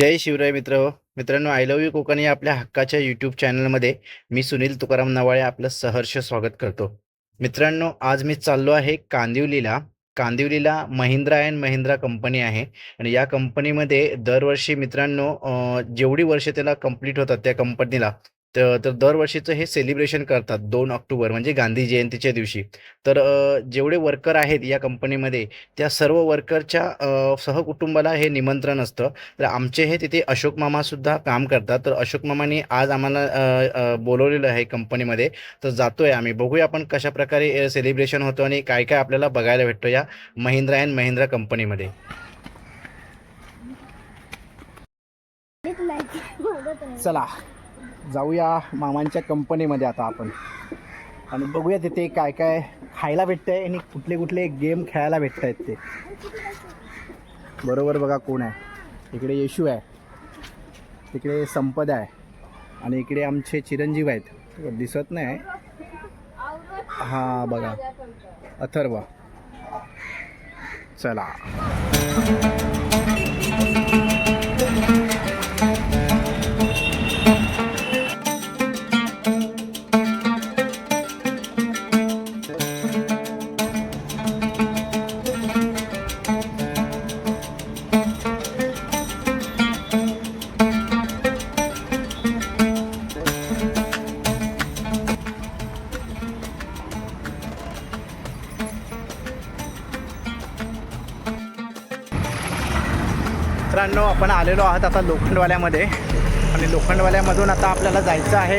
जय शिवराय मित्र हो. मित्रांनो आय लव्ह यू कोकण या आपल्या हक्काच्या यूट्यूब चॅनलमध्ये मी सुनील तुकाराम नवाळे आपलं सहर्ष स्वागत करतो. मित्रांनो आज मी चाललो आहे कांदिवलीला. कांदिवलीला महिंद्रा अँड महिंद्रा कंपनी आहे आणि या कंपनीमध्ये दरवर्षी मित्रांनो जेवढी वर्ष त्याला कंप्लीट होतात त्या कंपनीला तर तर दरवर्षीचं हे सेलिब्रेशन करतात दोन ऑक्टोबर म्हणजे गांधी जयंतीच्या दिवशी. तर जेवढे वर्कर आहेत या कंपनीमध्ये त्या सर्व वर्करच्या अं, सहकुटुंबाला हे निमंत्रण असतं. तर आमचे हे तिथे अशोक मामा सुद्धा काम करतात. तर अशोक मामाने आज आम्हाला बोलवलेलं आहे कंपनीमध्ये तर जातोय आम्ही. बघूया आपण कशा प्रकारे सेलिब्रेशन होतं आणि काय काय आपल्याला बघायला भेटतं या महिंद्रा अँड महिंद्रा कंपनीमध्ये चला. जाऊया मामांच्या कंपनीमध्ये आता आपण. आणि बघूया तिथे काय काय खायला भेटतंय आणि कुठले कुठले गेम खेळायला भेटत आहेत ते. बरोबर बघा कोण आहे. इकडे येशू आहे. तिकडे संपदा आहे. आणि इकडे आमचे चिरंजीव आहेत. दिसत नाही. हा बघा. अथर्व. चला. आपण आलेलो आहात आता लोखंडवाल्यामध्ये. आणि लोखंडवाल्यामधून आता आपल्याला जायचं आहे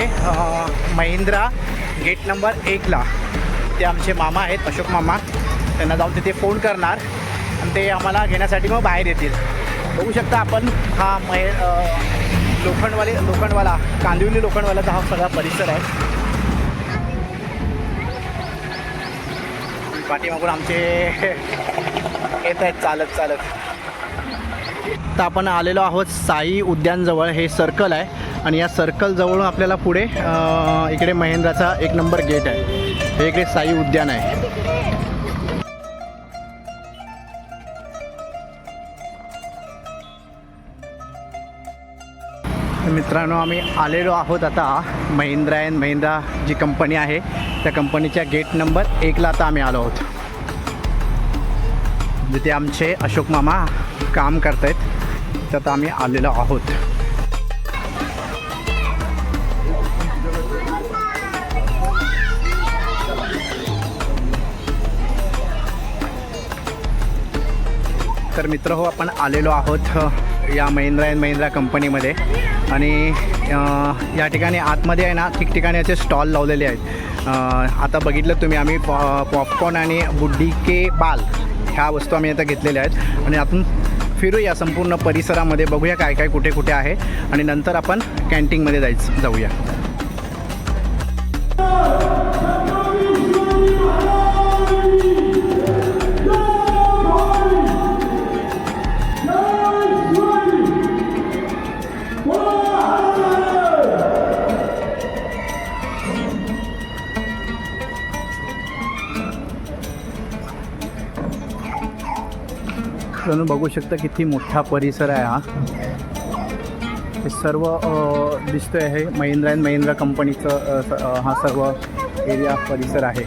महिंद्रा गेट नंबर एकला ते आमचे मामा आहेत अशोक मामा. त्यांना जाऊन तिथे फोन करणार. आणि ते आम्हाला घेण्यासाठी मग बाहेर येतील. बघू शकता आपण हा महे लोखंडवाले लोखंडवाला कांदिवली लोखंडवाल्याचा हा सगळा परिसर आहे. पाठीमागून आमचे येत आहेत चालत चालत. आत्ता आपण आलेलो आहोत साई उद्यानजवळ. हे सर्कल आहे. आणि या सर्कलजवळून आपल्याला पुढे इकडे महेंद्राचा एक नंबर गेट आहे. हे इकडे साई उद्यान आहे. मित्रांनो आम्ही आलेलो आहोत आता महिंद्रा अँड महिंद्रा जी कंपनी आहे त्या कंपनीच्या गेट नंबर एकला आता आम्ही आलो आहोत. जिथे आमचे अशोक मामा काम करत आहेत त्यात आम्ही आलेलो आहोत. तर मित्र हो आपण आलेलो आहोत या महिंद्रा अँड महिंद्रा कंपनीमध्ये. आणि या ठिकाणी आतमध्ये आहे ना ठिकठिकाणी याचे स्टॉल लावलेले आहेत. आता बघितलं तुम्ही आम्ही पॉ पॉपकॉर्न आणि बुड्डी के बाल ह्या वस्तू आम्ही आता घेतलेल्या आहेत. आणि आपण फिरूया संपूर्ण परिसरामध्ये. बघूया काय काय कुठे कुठे आहे. आणि नंतर आपण कॅन्टीनमध्ये जायचं जाऊया. तुम्ही बघू शकता किती मोठा परिसर आहे हा. हे सर्व अ, दिसतोय हे महिंद्रा अँड महिंद्रा कंपनीचं हा सर्व एरिया परिसर आहे.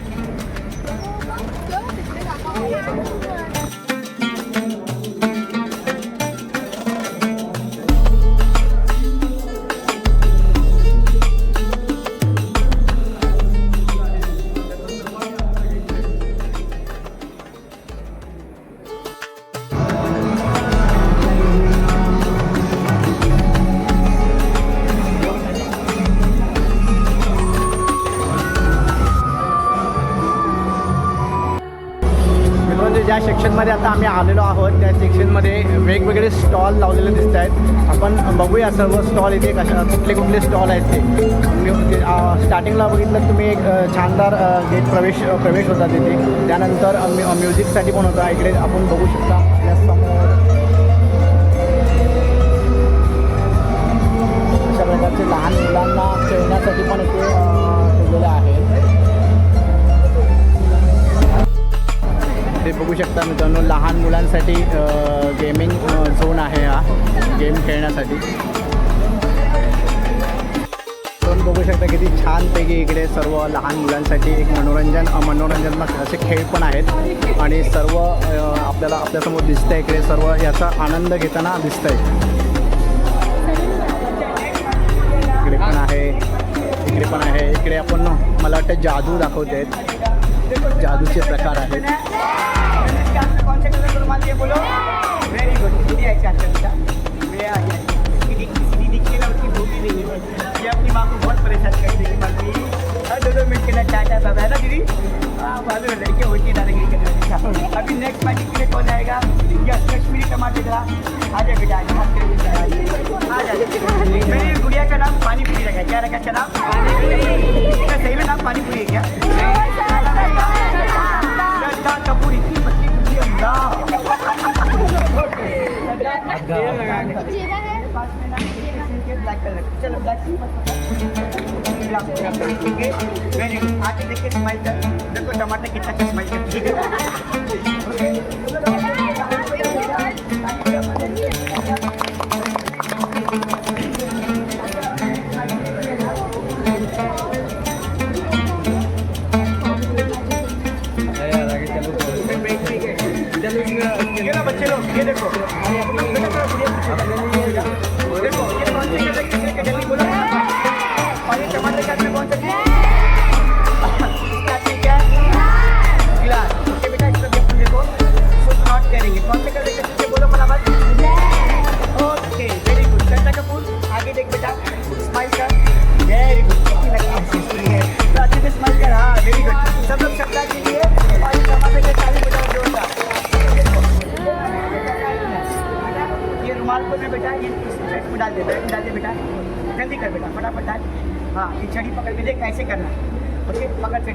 ज्या सेक्शनमध्ये आता आम्ही आलेलो आहोत त्या सेक्शनमध्ये वेगवेगळे स्टॉल लावलेले दिसत आहेत. आपण बघूया सर्व स्टॉल इथे कशा कुठले कुठले स्टॉल आहेत ते. म्हणजे, म्हणजे, मी- स्टार्टिंगला बघितलं तुम्ही एक छानदार गेट प्रवेश प्रवेश होता तिथे. त्यानंतर म्यु- म्युझिकसाठी पण होता. इकडे आपण बघू शकता आपल्यासमोर. बघू शकता मित्रांनो लहान मुलांसाठी गेमिंग झोन आहे हा गेम खेळण्यासाठी. आपण बघू शकता किती छानपैकी इकडे सर्व लहान मुलांसाठी एक मनोरंजन मनोरंजनात्मक असे खेळ पण आहेत. आणि सर्व आपल्याला आपल्यासमोर दिसतंय इकडे सर्व याचा आनंद घेताना दिसतंय. इकडे पण आहे इकडे पण आहे. इकडे आपण मला वाटतं जादू दाखवते जादूचे प्रकार आहेत. कौन से कलर को मालिए बोलो। वेरी गुड दीदी अच्छा अच्छा बेटा। ये आ गया दीदी किसी दीदी के ना उसकी भूख नहीं है। ये अपनी माँ को बहुत परेशान कर देगी मम्मी हर दो दो मिनट के लिए टाटा बाबा है ना दीदी? हाँ मालूम लड़के होती है दादागिरी करने अभी नेक्स्ट मैजिक के लिए कौन आएगा? यस कश्मीरी टमाटर का आ जाए बेटा आ जाए मेरी गुड़िया का नाम पानी पूरी रखा क्या रखा क्या नाम? इसका सही में नाम पानी पूरी है क्या? श्रद्धा कपूर। देखिए स्माइल देखो टमाटर कितना अच्छा स्माइल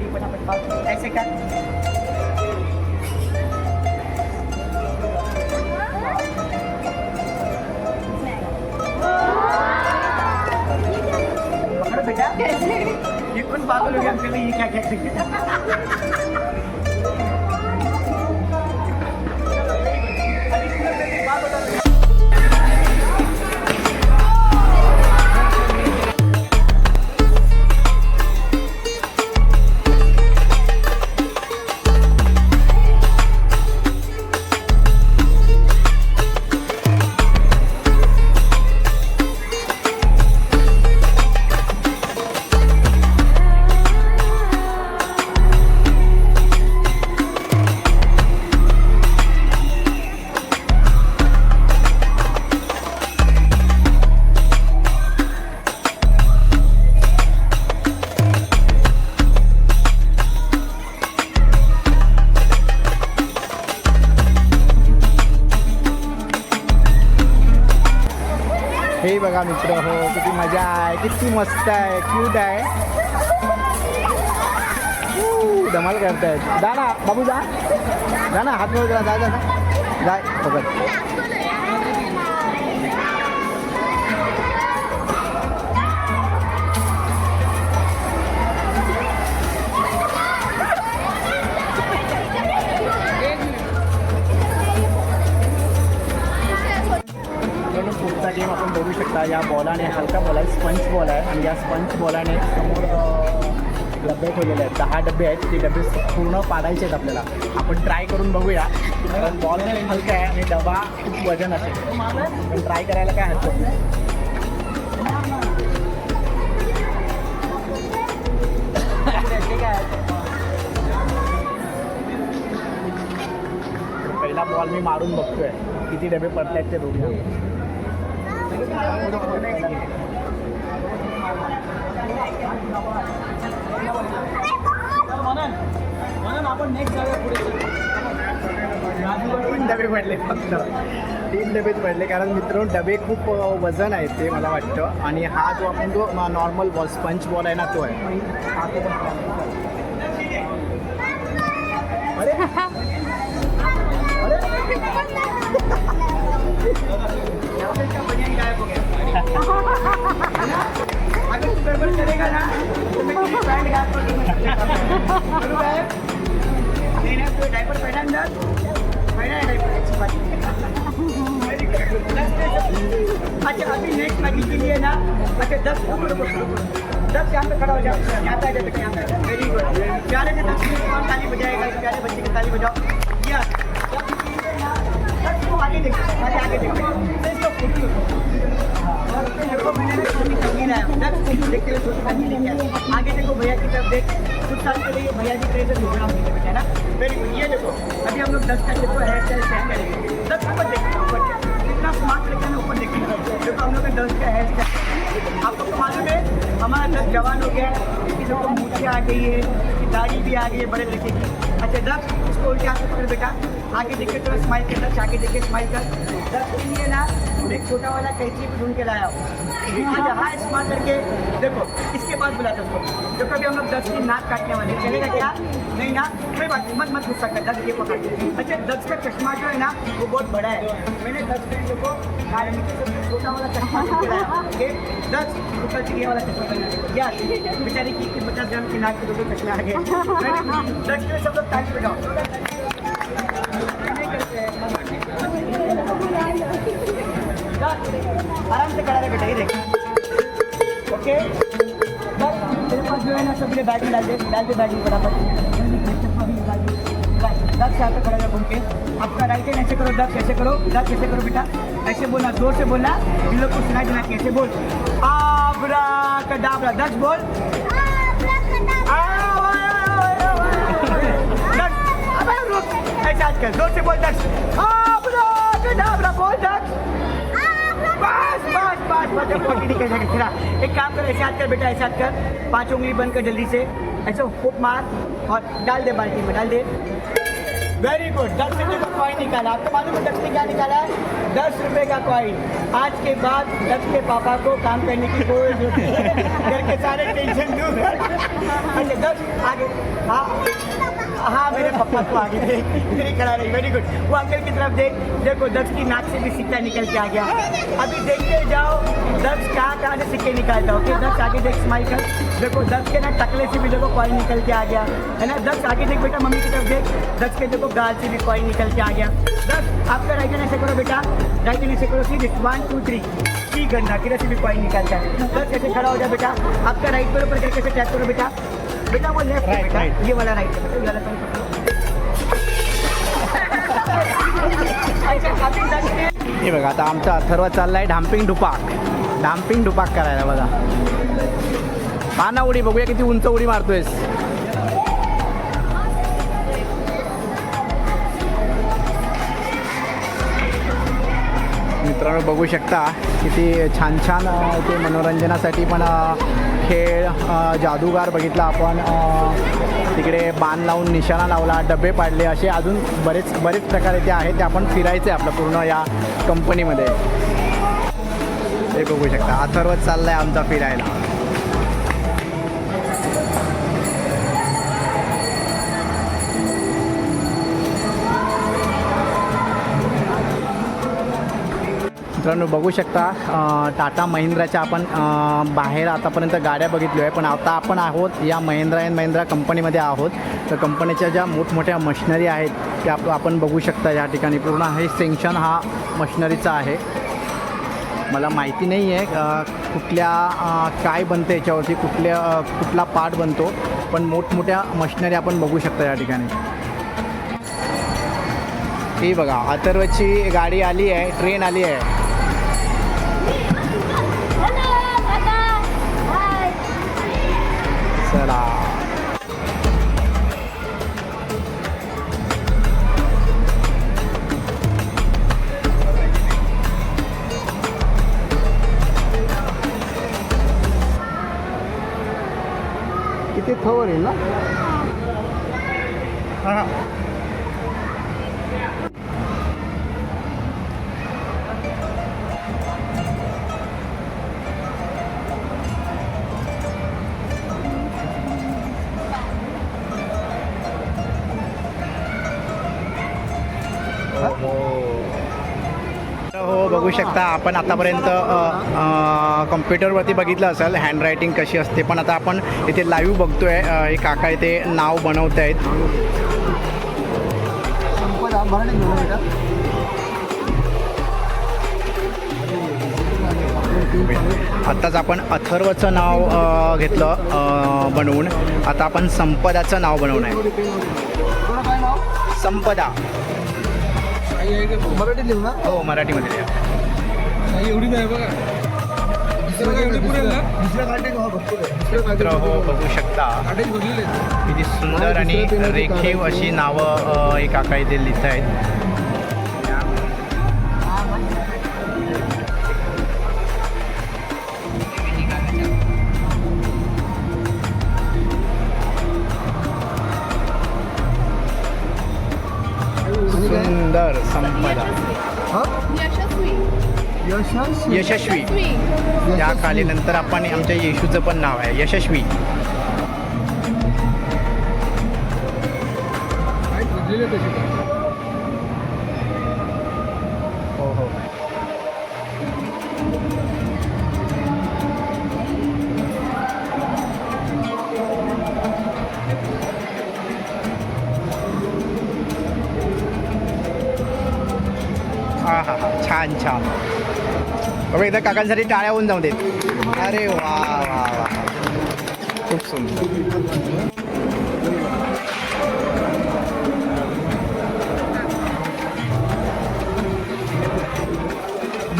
ओके पकड़ छड़ी फटाफट पाओ ऐसे कर पकड़ो बेटा ये कौन पागल हो गया अंकल ये क्या कहते हैं हे बघा मित्र हो किती मजा आहे किती मस्त आहे क्यूट आहे. धमाल करतायत. जा ना बाबू जा. ना हात वर जा जा जा. जाय बघत. आणि या स्पंच बॉलाने समोर डबे ठेवलेले आहेत. दहा डबे आहेत. ते डबे पूर्ण पाडायचे आहेत आपल्याला. आपण ट्राय करून बघूया. कारण बॉल हलका आहे आणि डबा खूप वजन असेल. पण ट्राय करायला काय हरकत नाही. पहिला बॉल मी मारून बघतोय. किती डबे पडतायत ते बघूया. तीन डबे पडले फक्त. तीन डबेच पडले कारण मित्र डबे खूप वजन आहे ते मला वाटतं. आणि हा जो आपण जो नॉर्मल बॉल स्पंच बॉल आहे ना तो आहे. મારું સાહેબ એને अच्छा अभी नेक्स्ट मैच के लिए ना अच्छा दस दस यहाँ पे खड़ा हो जाओ। यहाँ पे आ जाते यहाँ पे। वेरी गुड ग्यारह से दस कौन ताली बजाएगा ग्यारह बच्चे की ताली बजाओ। यस आगे देखो, आगे आगे देखो। देखते हुए छोटी कंगी लेके आया आगे देखो, भैया की तरफ़ देख, कुछ साल के लिए भैया की तरह से घूमना होगी बेटा ना? गुड ये देखो, अभी हम लोग दस का देखो हेयर स्टाइल सेट करेंगे। दस ऊपर देखो ऊपर कितना स्मार्ट लगता है ऊपर देखिए। देखो, हम लोग का दस का हेयर स्टाइल आपको तो मालूम है, हमारा दस जवान हो गया है इसकी देखो मूछें आ गई है इसकी दाढ़ी भी आ गई है बड़े लड़के की। अच्छा दस, इसको उल्टे पकड़ बेटा? आगे देख के थोड़ा स्माइल कर दस आगे देख के स्माइल कर। दस के लिए ना एक छोटा वाला कैंची भी ढूंढ के लाया हूँ। आज हाँ स्मार्ट करके, देखो, इसके बाद बुलाते उसको। देखो, अभी हम लोग दस की नाक काटने वाले चलेगा क्या? नहीं ना, कोई बात मत मत गुस्सा कर, दस ये पकड़। अच्छा दस का चश्मा जो है ना, वो बहुत बड़ा है। मैंने दस नारंगी के छोटा वाला चश्मा दस रुपये वाला चश्मा पहना या, बेचारी की पचास ग्राम की नाक के दो चश्मे आ गए। दस के सब लोग ताली बजाओ आराम से खड़ा रहे बेटा ये देख। ओके तेरे पास जो है ना सब बैग में डाल दे डाल दे बैग में बराबर दस से आता खड़ा घूम के। आपका राइट हैंड ऐसे करो दस ऐसे करो दस ऐसे करो बेटा। ऐसे बोलना ज़ोर से बोलना इन लोग को सुनाई देना कैसे बोल। आबरा कडाबरा दस बोल दस अबे रुक ऐसे आज कर ज़ोर से बोल दस आबरा कडाबरा बोल दस बस बस बस बस, जब पकड़ी कर खिला। एक काम कर, ऐसे हाथ कर, बेटा, ऐसे हाथ कर। पाँच उंगली बंद कर जल्दी से। ऐसे फूक मार और डाल दे बाल्टी में, डाल दे। वेरी गुड दस से का कॉइन निकाला। आपको मालूम है दस ने क्या निकाला है? दस रुपए का कॉइन आज के बाद दस के पापा को काम करने की कोई ज़रूरत नहीं घर के सारे टेंशन दूर अच्छा दस, आगे। हाँ। हाँ मेरे पापा को आगे देख। मेरी खड़ा रही। वेरी गुड वो अंकल की तरफ़ देख। देखो, दस की नाक से भी सिक्का निकल के आ गया। अभी देखते जाओ, दस कहाँ कहाँ से सिक्के निकालता ओके दस आगे देख स्माइल कर। देखो, दस के ना टकले से भी देखो कॉइन निकल के आ गया। है ना? दस आगे देख बेटा, मम्मी की तरफ़ देख। दस के देखो, गाल से भी कॉइन निकल के आ गया। दस आपका राइट ऐसे करो बेटा? राइट हैंड ऐसे करो सीधे वन टू थ्री की से निकलता है दस ऐसे खड़ा हो जाए बेटा। आपका राइट पर ऊपर करके ऐसे टैप करो बेटा। बेटा वो लेफ्ट Right, बेटा। right. ये वाला राइट है हे बघा आता आमचा अथर्व चाललाय डाम्पिंग डुपाक डाम्पिंग डुपाक करायला बघा. हा ना उडी बघूया किती उंच उडी मारतोयस. मित्रांनो बघू शकता किती छान छान ते मनोरंजनासाठी पण खेळ जादूगार बघितला आपण. तिकडे बाण लावून निशाणा लावला डबे पाडले असे अजून बरेच बरेच प्रकार इथे आहेत ते आपण फिरायचे आपलं पूर्ण या कंपनीमध्ये ते बघू शकता अथर्व आहे आमचा फिरायला. मित्रांनो बघू शकता टाटा महिंद्राच्या आपण बाहेर आतापर्यंत गाड्या बघितल्या आहे पण आता आपण आहोत या महिंद्रा अँड महिंद्रा कंपनीमध्ये आहोत. तर कंपनीच्या ज्या मोठमोठ्या मशिनरी आहेत त्या आप आपण बघू शकता या ठिकाणी. पूर्ण हे सेंक्शन हा मशिनरीचा आहे. मला माहिती नाही आहे कुठल्या काय बनतं याच्यावरती कुठल्या कुठला पार्ट बनतो. पण मोठमोठ्या मशिनरी आपण बघू शकता या ठिकाणी. ही बघा अथर्वची गाडी आली आहे ट्रेन आली आहे. किती थवर येईल ना हां बघू शकता. आपण आतापर्यंत कम्प्युटरवरती बघितलं असेल हँड रायटिंग कशी असते. पण आता आपण इथे लाईव्ह बघतोय अ, हे काका इथे नाव बनवत आहेत. आत्ताच आपण अथर्वचं नाव घेतलं बनवून. आता आपण संपदाचं नाव बनवून आहे. संपदा. मराठीत लिहू ना? हो मराठीमध्ये लिहा. एवढी नाही बघा. दुसऱ्या काटे भरपूर आहे. तर हो बघू शकता. किती सुंदर आणि रेखीव अशी नावं अ, हे काका इथे लिहित आहेत. सुंदर संपदा. यशस्वी. त्या खाली नंतर आपण आमच्या येशूचं पण नाव आहे. यशस्वी. हो हो. हा हा हा. छान छान. बाबा एकदा काकांसाठी टाळ्या होऊन जाऊ देत. अरे वा वा वा खूप सुंदर.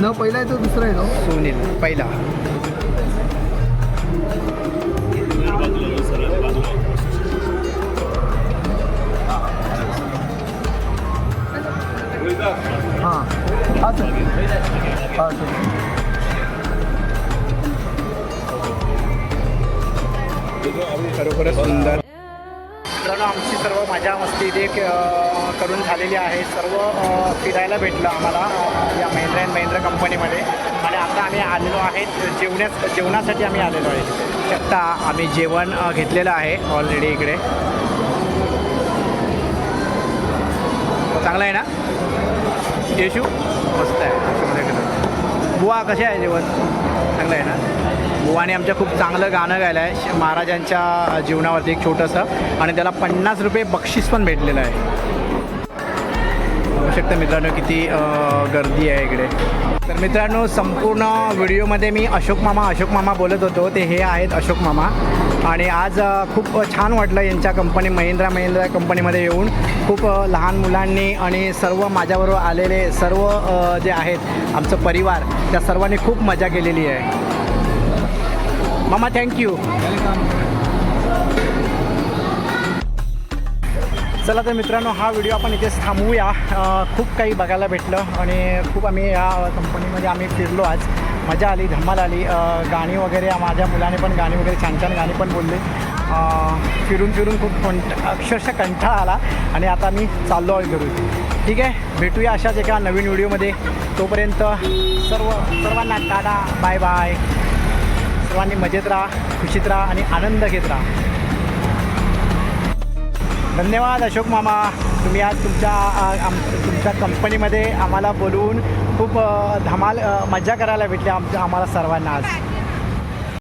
न पहिला आहे तो दुसरा आहे तो? सुनील पहिला. हां. हां सर खरोखरच सुंदर मित्रांनो आमची सर्व मजा मस्ती इथे करून झालेली आहे. सर्व फिरायला भेटलं आम्हाला या महिंद्रा अँड महिंद्रा कंपनीमध्ये. आणि आता आम्ही आलेलो आहेत जेवण्यास जेवणासाठी आम्ही आलेलो आहे. आत्ता आम्ही जेवण घेतलेलं आहे ऑलरेडी इकडे. चांगलं आहे ना? येशू मस्त आहे. बुवा कसे आहे जेवण चांगलं आहे ना? बुवाने आमच्या खूप चांगलं गाणं गायलं आहे महाराजांच्या जीवनावरती एक छोटंसं. आणि त्याला पन्नास रुपये बक्षीस पण भेटलेलं आहे. बघू शकता मित्रांनो किती गर्दी आहे इकडे. तर मित्रांनो संपूर्ण व्हिडिओमध्ये मी अशोक मामा अशोक मामा बोलत होतो. ते हे आहेत अशोक मामा. आणि आज खूप छान वाटलं यांच्या कंपनी महिंद्रा महिंद्रा कंपनीमध्ये येऊन. खूप लहान मुलांनी आणि सर्व माझ्याबरोबर आलेले सर्व जे आहेत आमचं परिवार त्या सर्वांनी खूप मजा केलेली आहे. मामा थँक्यू चला तर मित्रांनो हा व्हिडिओ आपण इथेच थांबवूया. खूप काही बघायला भेटलं आणि खूप आम्ही या कंपनीमध्ये आम्ही फिरलो आज. मजा आली धमाल आली. गाणी वगैरे माझ्या मुलाने पण गाणी वगैरे छान छान गाणी पण बोलले. फिरून फिरून खूप कंट अक्षरशः कंठा आला आणि आता मी चाललो आहे घरून. ठीक आहे? भेटूया अशाच एका नवीन व्हिडिओमध्ये. तोपर्यंत सर्व सर्वांना टाटा बाय बाय. सर्वांनी मजेत राहा खुशीत राहा आणि आनंद घेत राहा. धन्यवाद अशोक मामा. तुम्ही आज तुमच्या आम तुमच्या कंपनीमध्ये आम्हाला बोलवून खूप धमाल मज्जा करायला भेटली आम आम्हाला सर्वांना आज.